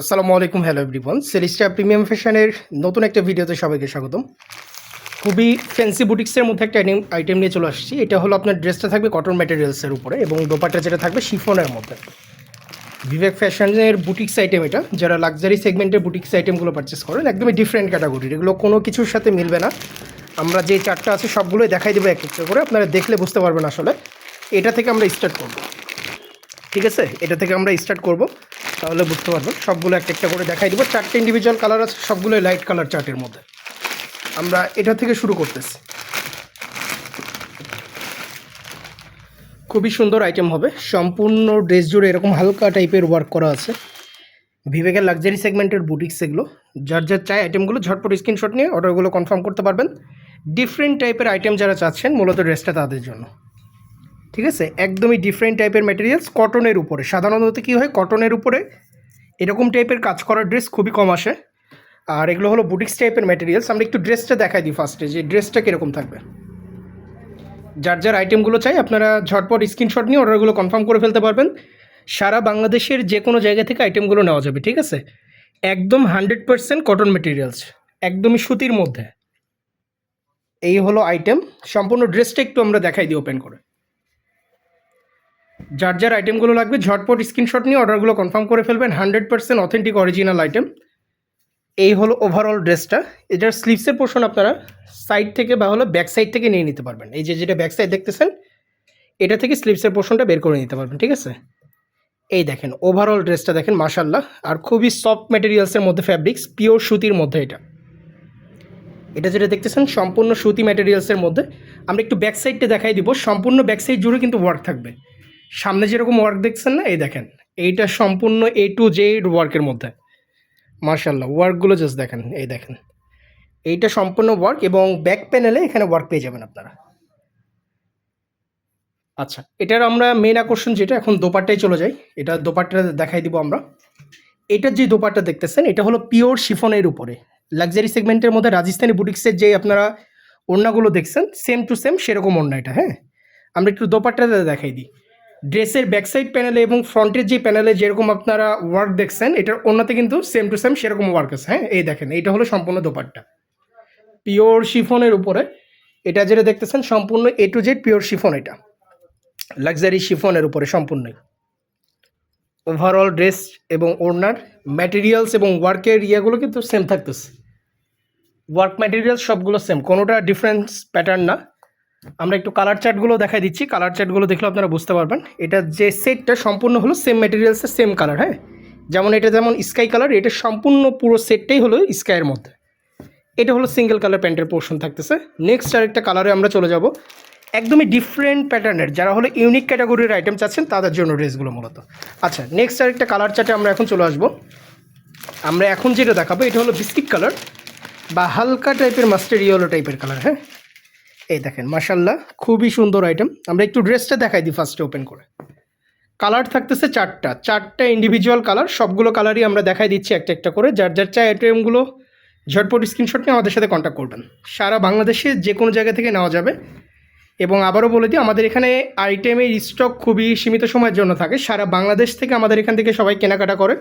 আসসালামু আলাইকুম, hello everyone. সেলিস্টা premium ফ্যাশনের নতুন একটা ভিডিওতে সবাইকে স্বাগতম। খুবই ফ্যান্সি বুটিক্সের মধ্যে একটা আইটেম নিয়ে চলে আসছি। এটা হলো আপনার ড্রেসটা থাকবে কটন ম্যাটেরিয়ালসের উপরে এবং দোপাট্টা যেটা থাকবে শিফনের মধ্যে। বিবেক ফ্যাশনের বুটিক্স আইটেম এটা। যারা লাক্সারি সেগমেন্টের বুটিক্স আইটেমগুলো পারচেস করেন, একদমই ডিফারেন্ট ক্যাটাগরির এগুলো কোনো কিছুর সাথে মিলবে না। আমরা যে চারটা আছে সবগুলোই দেখাই দেবো এক একটা করে। আপনারা দেখলে বুঝতে পারবেন আসলে। এটা থেকে আমরা স্টার্ট করব। ঠিক আছে? এটা থেকে আমরা স্টার্ট করব। তাহলে বুঝতে পারবেন। সবগুলো একটা একটা করে দেখাই দিব। চারটে ইন্ডিভিজুয়াল কালার আছে, সবগুলোই লাইট কালার চার্টের মধ্যে। আমরা এটা থেকে শুরু করতেছি। খুবই সুন্দর আইটেম হবে। সম্পূর্ণ ড্রেস জুড়ে এরকম হালকা টাইপের ওয়ার্ক করা আছে। বিবেকের লাক্সারি সেগমেন্টের বুটিক্স এগুলো। যার যার চাই আইটেমগুলো ঝটপট স্ক্রিনশট নিয়ে অর্ডারগুলো কনফার্ম করতে পারবেন। ডিফারেন্ট টাইপের আইটেম যারা চাচ্ছেন, মূলত ড্রেসটা তাদের জন্য। ঠিক আছে? একদমই ডিফারেন্ট টাইপের ম্যাটেরিয়ালস কটনের উপরে। সাধারণত কী হয়? কটনের উপরে এরকম টাইপের কাজ করার ড্রেস খুবই কম আসে। আর এগুলো হলো বুটিক্স টাইপের ম্যাটেরিয়ালস আমরা একটু ড্রেসটা দেখাই দিই ফার্স্টে যে ড্রেসটা কীরকম থাকবে। যার যার আইটেমগুলো চাই, আপনারা ঝটপট স্ক্রিনশট নিয়ে অর্ডারগুলো কনফার্ম করে ফেলতে পারবেন। সারা বাংলাদেশের যে কোনো জায়গা থেকে আইটেমগুলো নেওয়া যাবে, ঠিক আছে? একদম হান্ড্রেড পারসেন্ট কটন মেটেরিয়ালস একদমই সুতির মধ্যে। এই হলো আইটেম সম্পূর্ণ ড্রেসটা একটু আমরা দেখাই দিই ওপেন করে। যার যার আইটেমগুলো লাগবে, ঝটপট স্ক্রিনশট নিয়ে অর্ডারগুলো কনফার্ম করে ফেলবেন hundred percent authentic original item এই হলো ওভারঅল ড্রেসটা এটার স্লিভসের পোর্শন আপনারা সাইড থেকে বা হলো ব্যাক সাইড থেকে নিয়ে নিতে পারবেন। এই যে যেটা ব্যাক সাইড দেখতেছেন, এটা থেকে স্লিভসের পোর্শনটা বের করে নিতে পারবেন, ঠিক আছে? এই দেখেন ওভারঅল ড্রেসটা দেখেন মাশাল্লাহ আর খুবই সফট ম্যাটেরিয়ালসের মধ্যে ফ্যাব্রিক্স পিওর সুতির মধ্যে এটা। এটা যেটা দেখতেছেন, সম্পূর্ণ সুতি ম্যাটেরিয়ালসের মধ্যে। আমরা একটু ব্যাক সাইডটা দেখাই দিব। সম্পূর্ণ ব্যাক সাইড জুড়ে কিন্তু ওয়ার্ক থাকবে। সামনে যেরকম ওয়ার্ক দেখছেন না, এই দেখেন। এইটা সম্পূর্ণ এ টু জে ওয়ার্কের মধ্যে। মার্শাল্লাহ ওয়ার্কগুলো জাস্ট দেখেন, এই দেখেন। এইটা সম্পূর্ণ ওয়ার্ক এবং ব্যাক প্যানেলে এখানে ওয়ার্ক পেয়ে যাবেন আপনারা। আচ্ছা এটার আমরা মেন আকর্ষণ যেটা, এখন দোপাট্টায় চলে যাই। এটা দোপাট্টা দেখাই দিব আমরা। এটার যে দোপাট্টা দেখতেছেন, এটা হলো পিওর শিফনের উপরে। লাক্সারি সেগমেন্টের মধ্যে রাজস্থানি বুটিক্সের যে আপনারা ওড়নাগুলো দেখছেন সেম টু সেম সেরকম ওড়না এটা হ্যাঁ? আমরা একটু দোপাট্টাতে দেখাই দিই। ড্রেসের ব্যাকসাইড প্যানেলে এবং ফ্রন্টের যে প্যানেলে যেরকম আপনারা ওয়ার্ক দেখছেন, এটার অন্যতে কিন্তু সেম টু সেম সেরকম ওয়ার্ক আছে। হ্যাঁ এই দেখেন এইটা হলো সম্পূর্ণ দোপাট্টা। পিওর শিফনের উপরে, এটা যেটা দেখতেছেন, সম্পূর্ণ A to Z pure chiffon এটা। লাক্সারি শিফনের উপরে সম্পূর্ণই। ওভারঅল ড্রেস এবং ওড়নার ম্যাটেরিয়ালস এবং ওয়ার্কের ইয়েগুলো কিন্তু সেম থাকতেছে। ওয়ার্ক ম্যাটেরিয়ালস সবগুলো সেম কোনোটা ডিফারেন্স প্যাটার্ন না। আমরা একটু কালার চার্টগুলো দেখাই দিচ্ছি। কালার চার্টগুলো দেখলে আপনারা বুঝতে পারবেন। এটা যে সেটটা সম্পূর্ণ হলো সেম ম্যাটেরিয়ালসের সেম কালার হ্যাঁ? যেমন এটা যেমন স্কাই কালার এটা সম্পূর্ণ পুরো সেটটাই হলো স্কাইয়ের মধ্যে। এটা হলো সিঙ্গেল কালার প্যান্টের পোর্শন থাকতেছে। নেক্সট আরেকটা কালারে আমরা চলে যাব। একদমই ডিফারেন্ট প্যাটার্নের যারা হলো ইউনিক ক্যাটাগরির আইটেম চাচ্ছেন, তাদের জন্য ড্রেসগুলো মূলত। আচ্ছা নেক্সট আরেকটা কালার চার্টে আমরা এখন চলে আসব। আমরা এখন যেটা দেখাবো, এটা হলো বিস্কিট কালার বা হালকা টাইপের মাস্টার টাইপের কালার হ্যাঁ? এই দেখেন মাসাল্লাহ খুবই সুন্দর আইটেম আমরা একটু ড্রেসটা দেখাই দিই ফার্স্টে ওপেন করে। কালার থাকতেছে চারটা। চারটা ইন্ডিভিজুয়াল কালার সবগুলো কালারই আমরা দেখাই দিচ্ছি একটা একটা করে। যার যার চাই আইটেমগুলো ঝটপট স্ক্রিনশট নিয়ে আমাদের সাথে কন্ট্যাক্ট করবেন। সারা বাংলাদেশে যে কোনো জায়গা থেকে নেওয়া যাবে। এবং আবারও বলে দিই, আমাদের এখানে আইটেমের স্টক খুবই সীমিত সময়ের জন্য থাকে। সারা বাংলাদেশ থেকে আমাদের এখান থেকে সবাই কেনাকাটা করে।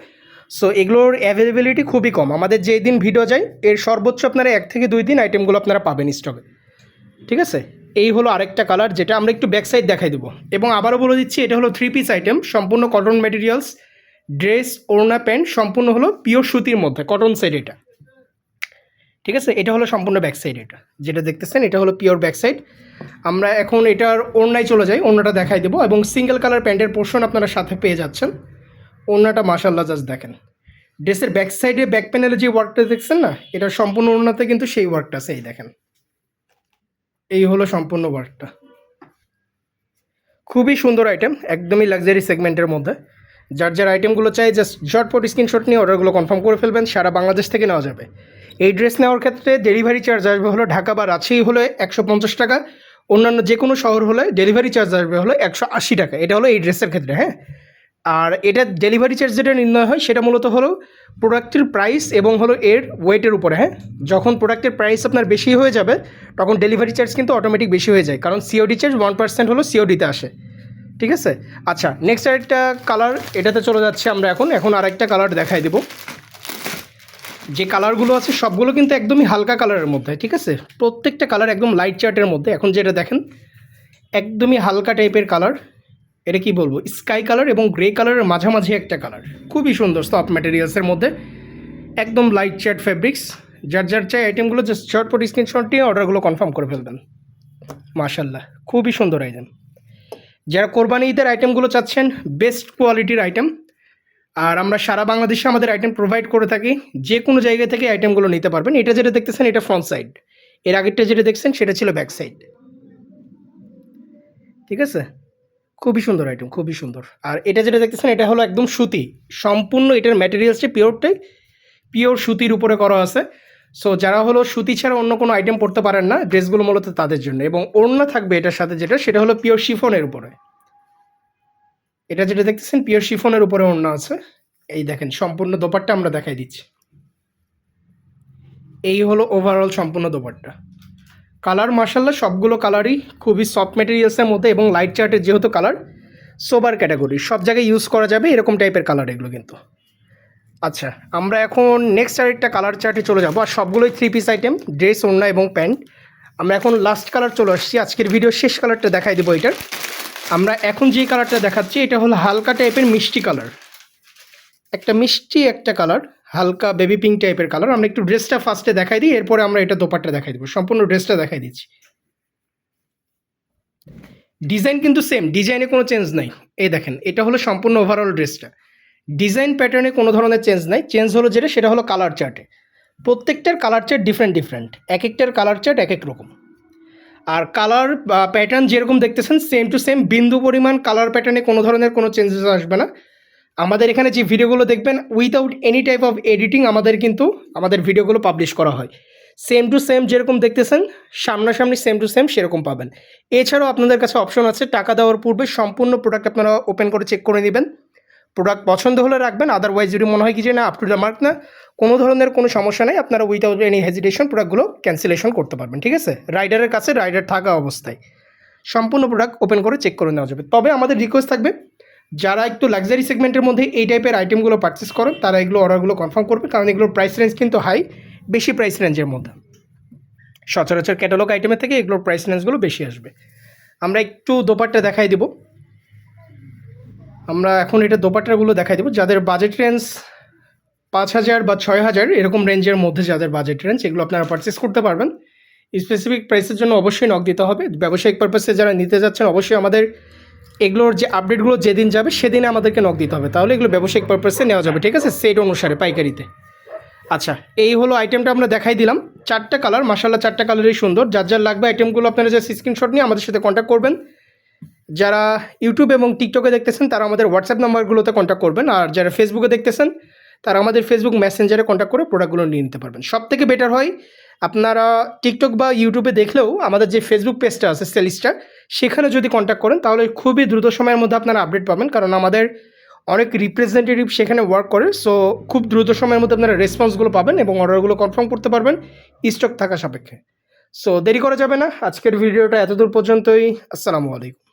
সো এগুলোর অ্যাভেলেবিলিটি খুবই কম। আমাদের যেই দিন ভিডিও যায়, এর সর্বোচ্চ আপনারা এক থেকে দুই দিন আইটেমগুলো আপনারা পাবেন স্টকে ঠিক আছে? এই হলো আরেকটা কালার যেটা আমরা একটু ব্যাক সাইড দেখাই দেবো। এবং আবারও বলে দিচ্ছি, এটা হলো থ্রি পিস আইটেম সম্পূর্ণ কটন ম্যাটেরিয়ালস ড্রেস ওড়না প্যান্ট সম্পূর্ণ হলো পিওর সুতির মধ্যে কটন সাইড এটা। ঠিক আছে? এটা হলো সম্পূর্ণ ব্যাক সাইড এটা। যেটা দেখতেছেন, এটা হলো পিওর ব্যাক সাইড আমরা এখন এটার ওড়নায় চলে যাই, ওড়নাটা দেখাই দেবো। এবং সিঙ্গেল কালার প্যান্টের পোর্শন আপনারা সাথে পেয়ে যাচ্ছেন। ওড়নাটা মাসাল্লাহ জাস্ট দেখেন। ড্রেসের ব্যাক সাইডে ব্যাক প্যানেলে যে ওয়ার্কটা দেখছেন না, এটা সম্পূর্ণ ওড়নাতে কিন্তু সেই ওয়ার্কটা সেই দেখেন। এই হলো সম্পূর্ণ ওয়ার্কটা খুবই সুন্দর আইটেম একদমই লাক্সারি সেগমেন্টের মধ্যে। যার যার আইটেমগুলো চাই জাস্ট ঝটপট স্ক্রিনশট নিয়ে অর্ডারগুলো কনফার্ম করে ফেলবেন, সারা বাংলাদেশ থেকে নেওয়া যাবে। এই ড্রেস নেওয়ার ক্ষেত্রে ডেলিভারি চার্জ আসবে হলো ঢাকা বা রাজশাহী হলে একশো পঞ্চাশ টাকা, অন্যান্য যে কোনো শহর হলে ডেলিভারি চার্জ আসবে হলো একশো আশি টাকা। এটা হলো এই ড্রেসের ক্ষেত্রে হ্যাঁ? আর এটা ডেলিভারি চার্জ যেটা নির্ণয় হয়, সেটা মূলত হলো প্রোডাক্টের প্রাইস এবং হলো এর ওয়েটের উপরে হ্যাঁ? যখন প্রোডাক্টের প্রাইস আপনার বেশি হয়ে যাবে, তখন ডেলিভারি চার্জ কিন্তু অটোমেটিক বেশি হয়ে যায়। কারণ সিওডি চার্জ ওয়ান পার্সেন্ট হলো সিওডিতে আসে। ঠিক আছে? আচ্ছা নেক্সট আরেকটা কালার এটাতে চলে যাচ্ছে আমরা এখন। এখন আরেকটা কালার দেখাই দেবো। যে কালারগুলো আছে, সবগুলো কিন্তু একদমই হালকা কালারের মধ্যে, ঠিক আছে? প্রত্যেকটা কালার একদম লাইট চার্টের মধ্যে। এখন যেটা দেখেন, একদমই হালকা টাইপের কালার এটা কি বলব? স্কাই কালার এবং গ্রে কালারের মাঝামাঝি একটা কালার খুবই সুন্দর সফট ম্যাটেরিয়ালসের মধ্যে। একদম লাইট চার্ট ফেব্রিক্স যার যার চাই আইটেমগুলো জাস্ট শর্টপট স্ক্রিনশট নিয়ে অর্ডারগুলো কনফার্ম করে ফেলবেন। মাশাল্লাহ খুবই সুন্দর আইটেম যারা কোরবানি ঈদের আইটেমগুলো চাচ্ছেন বেস্ট কোয়ালিটির আইটেম আর আমরা সারা বাংলাদেশে আমাদের আইটেম প্রোভাইড করে থাকি যে কোনো জায়গা থেকে আইটেমগুলো নিতে পারবেন। এটা যেটা দেখতেছেন, এটা ফ্রন্ট সাইড এর আগেরটা যেটা দেখছেন, সেটা ছিল ব্যাক সাইড ঠিক আছে? খুবই সুন্দর আইটেম খুবই সুন্দর। আর এটা যেটা দেখতেছেন, এটা হলো একদম সুতি। সম্পূর্ণ এটার ম্যাটেরিয়ালসটা পিওরটাই পিওর সুতির উপরে করা আছে। সো যারা হলো সুতি ছাড়া অন্য কোনো আইটেম পড়তে পারেন না, ড্রেসগুলো মূলত তাদের জন্য। এবং ওড়না থাকবে এটার সাথে যেটা, সেটা হলো পিওর শিফনের উপরে। এটা যেটা দেখতেছেন পিওর শিফনের উপরে ওড়না আছে। এই দেখেন, সম্পূর্ণ দোপাট্টা আমরা দেখাই দিচ্ছি। এই হলো ওভারঅল সম্পূর্ণ দোপাট্টা। কালার মার্শাল্লাহ সবগুলো কালারই খুবই সফট মেটেরিয়ালসের মধ্যে এবং লাইট চার্টের যেহেতু কালার সোবার ক্যাটাগরি সব জায়গায় ইউজ করা যাবে এরকম টাইপের কালার এগুলো কিন্তু। আচ্ছা আমরা এখন নেক্সট আরেকটা কালার চার্টে চলে যাব, আর সবগুলোই থ্রি পিস আইটেম ড্রেস ওড়না এবং প্যান্ট আমরা এখন লাস্ট কালার চলে আসছি, আজকের ভিডিও শেষ কালারটা দেখাই দেবো এটার। আমরা এখন যে কালারটা দেখাচ্ছি, এটা হলো হালকা টাইপের মিষ্টি কালার একটা মিষ্টি একটা কালার হালকা বেবি পিঙ্ক টাইপের কালার আমরা একটু ড্রেসটা ফার্স্টে দেখাই দিই, এরপরে আমরা এটা দোপাট্টা দেখাই দেবো। সম্পূর্ণ ড্রেসটা দেখাই দিচ্ছি। ডিজাইন কিন্তু সেম ডিজাইনে কোনো চেঞ্জ নাই। এই দেখেন, এটা হলো সম্পূর্ণ ওভারঅল ড্রেসটা ডিজাইন প্যাটার্নে কোনো ধরনের চেঞ্জ নাই। চেঞ্জ হলো যেটা, সেটা হলো কালার চার্টে প্রত্যেকটার কালার চার্ট ডিফারেন্ট ডিফারেন্ট এক একটার কালার চার্ট এক এক রকম। আর কালার প্যাটার্ন যেরকম দেখতেছেন সেম টু সেম বিন্দু পরিমাণ কালার প্যাটার্নে কোনো ধরনের কোনো চেঞ্জেস আসবে না। আমাদের এখানে যে ভিডিওগুলো দেখবেন without any type of editing আমাদের কিন্তু, আমাদের ভিডিওগুলো পাবলিশ করা হয়। সেম টু সেম যেরকম দেখতেছেন, সামনাসামনি সেম টু সেম সেরকম পাবেন। এছাড়াও আপনাদের কাছে অপশন আছে, টাকা দেওয়ার পূর্বে সম্পূর্ণ প্রোডাক্ট আপনারা ওপেন করে চেক করে নেবেন। প্রোডাক্ট পছন্দ হলে রাখবেন আদারওয়াইজ যদি মনে হয় কি যে না আপ টু দ্য মার্ক না, কোনো ধরনের কোনো সমস্যা নেই, আপনারা উইথাউট এনি হেজিটেশন প্রোডাক্টগুলো ক্যান্সেলেশন করতে পারবেন, ঠিক আছে? রাইডারের কাছে রাইডার থাকা অবস্থায়। সম্পূর্ণ প্রোডাক্ট ওপেন করে চেক করে নেওয়া যাবে। তবে আমাদের রিকোয়েস্ট থাকবে যারা একটু লাক্সারি সেগমেন্টের মধ্যে এই টাইপের আইটেমগুলো পারচেস করেন, তারা এগুলো অর্ডারগুলো কনফার্ম করবে, কারণ এগুলোর প্রাইস রেঞ্জ কিন্তু হাই বেশি প্রাইস রেঞ্জের মধ্যে। সচরাচর ক্যাটালগ আইটেমের থেকে এগুলোর প্রাইস রেঞ্জগুলো বেশি আসবে। আমরা একটু দোপাট্টা দেখাই দেবো। আমরা এখন এটা দোপাট্টাগুলো দেখাই দেবো, যাদের বাজেট রেঞ্জ পাঁচ হাজার বা ছয় হাজার, এরকম রেঞ্জের মধ্যে যাদের বাজেট রেঞ্জ এগুলো আপনারা পারচেস করতে পারবেন। স্পেসিফিক প্রাইসের জন্য অবশ্যই নক দিতে হবে। ব্যবসায়িক পারপাসে যারা নিতে যাচ্ছেন, অবশ্যই আমাদের এগুলোর যে আপডেটগুলো যেদিন যাবে, সেদিন আমাদেরকে নক দিতে হবে। তাহলে এগুলো ব্যবসায়িক পারপাসে নেওয়া যাবে, ঠিক আছে? সেট অনুসারে, পাইকারিতে। আচ্ছা এই হলো আইটেমটা আমরা দেখাই দিলাম। চারটা কালার মাসাল্লাহ চারটা কালারই সুন্দর। যার যার লাগবে আইটেমগুলো আপনারা যে স্ক্রিনশট নিয়ে আমাদের সাথে কন্ট্যাক্ট করবেন। যারা ইউটিউব এবং টিকটকে দেখতেছেন, তারা আমাদের হোয়াটসঅ্যাপ নাম্বারগুলোতে কন্ট্যাক্ট করবেন। আর যারা ফেসবুকে দেখতেছেন, তারা আমাদের ফেসবুক মেসেঞ্জারে কন্ট্যাক্ট করে প্রোডাক্টগুলো নিয়ে নিতে পারবেন। সব থেকে বেটার হয়, আপনারা টিকটক বা ইউটিউবে দেখলেও আমাদের যে ফেসবুক পেজটা আছে সেলিসটা সেখানে যদি কন্ট্যাক্ট করেন, তাহলে খুবই দ্রুত সময়ের মধ্যে আপনারা আপডেট পাবেন। কারণ আমাদের অনেক রিপ্রেজেন্টেটিভ সেখানে ওয়ার্ক করে সো খুব দ্রুত সময়ের মধ্যে আপনারা রেসপন্সগুলো পাবেন এবং অর্ডারগুলো কনফার্ম করতে পারবেন স্টক থাকা সাপেক্ষে। সো দেরি করা যাবে না। আজকের ভিডিওটা এতদূর পর্যন্তই। আসসালামু আলাইকুম।